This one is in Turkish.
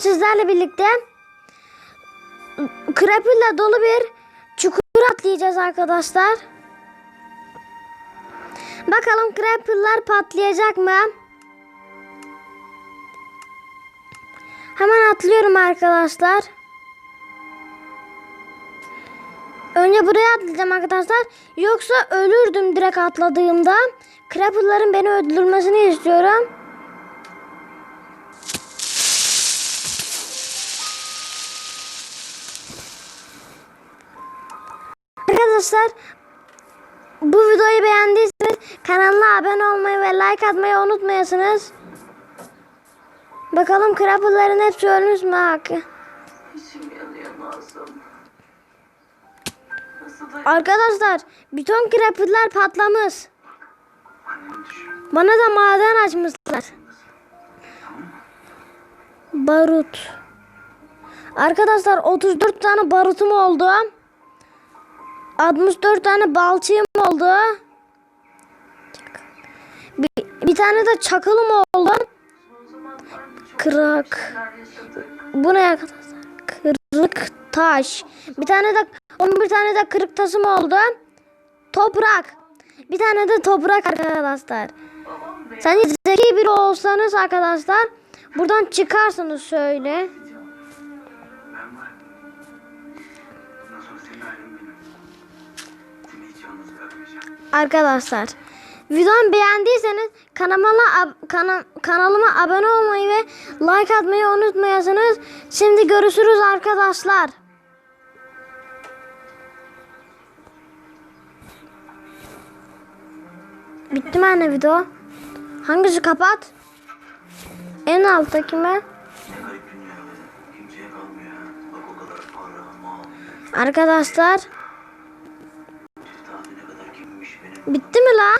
sizlerle birlikte krapille dolu bir çukur atlayacağız arkadaşlar. Bakalım krapiller patlayacak mı? Hemen atlıyorum arkadaşlar. Önce buraya atlayacağım arkadaşlar. Yoksa ölürdüm direkt atladığımda. Krapılların beni öldürmesini istiyorum. Arkadaşlar bu videoyu beğendiyseniz kanalına abone olmayı ve like atmayı unutmayasınız. Bakalım krapılların hepsi ölmüş mü Hakkı? Arkadaşlar bütün krapıller patlamış. Bana da maden açmışlar. Barut. Arkadaşlar 34 tane barutum oldu. 64 tane balçığım oldu. Bir, bir tane de çakılım oldu. Kırak. Bu ne? Kırık taş. Bir tane de 11 tane de kırık taşım oldu. Toprak. Bir tane de toprak arkadaşlar. Sen zeki biri olsanız arkadaşlar buradan çıkarsınız şöyle. Arkadaşlar videomu beğendiyseniz kanalıma kana- kanalıma abone olmayı ve like atmayı unutmayasınız. Şimdi görüşürüz arkadaşlar. Bitti mi anne video? Hangisi kapat? En alttaki mi? Ne bitti mi la?